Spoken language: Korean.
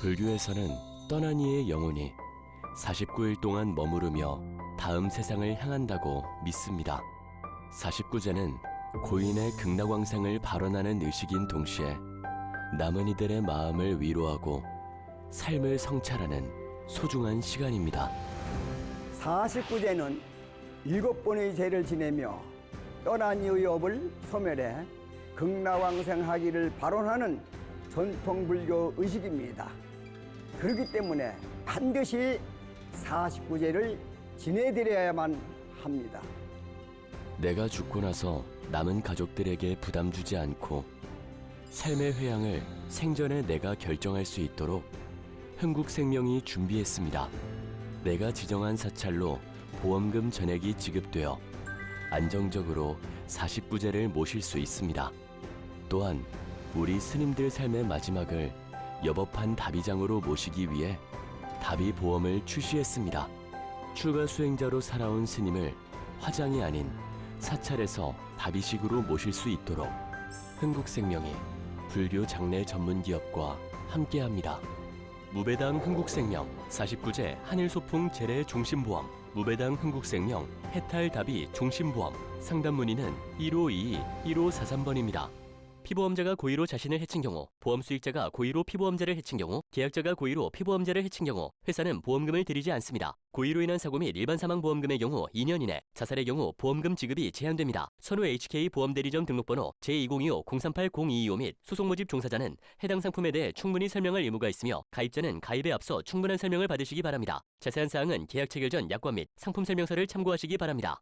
불교에서는 떠난 이의 영혼이 49일 동안 머무르며 다음 세상을 향한다고 믿습니다. 49제는 고인의 극락왕생을 발언하는 의식인 동시에 남은 이들의 마음을 위로하고 삶을 성찰하는 소중한 시간입니다. 49제는 일곱 번의 죄를 지내며 떠난 이의 업을 소멸해 극락왕생하기를 발언하는 전통 불교 의식입니다. 그렇기 때문에 반드시 49제를 지내드려야만 합니다. 내가 죽고 나서 남은 가족들에게 부담 주지 않고 삶의 회양을 생전에 내가 결정할 수 있도록 흥국생명이 준비했습니다. 내가 지정한 사찰로 보험금 전액이 지급되어 안정적으로 49제를 모실 수 있습니다. 또한 우리 스님들 삶의 마지막을 여법한 다비장으로 모시기 위해 다비 보험을 출시했습니다. 출가 수행자로 살아온 스님을 화장이 아닌 사찰에서 다비식으로 모실 수 있도록 흥국생명이 불교 장례 전문 기업과 함께합니다. 무배당 흥국생명 49제 한일소풍 재래 종신보험 무배당 흥국생명 해탈 다비 종신보험 상담 문의는 1522-1543번입니다. 피보험자가 고의로 자신을 해친 경우, 보험 수익자가 고의로 피보험자를 해친 경우, 계약자가 고의로 피보험자를 해친 경우 회사는 보험금을 드리지 않습니다. 고의로 인한 사고 및 일반 사망 보험금의 경우 2년 이내, 자살의 경우 보험금 지급이 제한됩니다. 선호 HK 보험대리점 등록번호 제2025-038025 및 소송 모집 종사자는 해당 상품에 대해 충분히 설명할 의무가 있으며 가입자는 가입에 앞서 충분한 설명을 받으시기 바랍니다. 자세한 사항은 계약 체결 전 약관 및 상품 설명서를 참고하시기 바랍니다.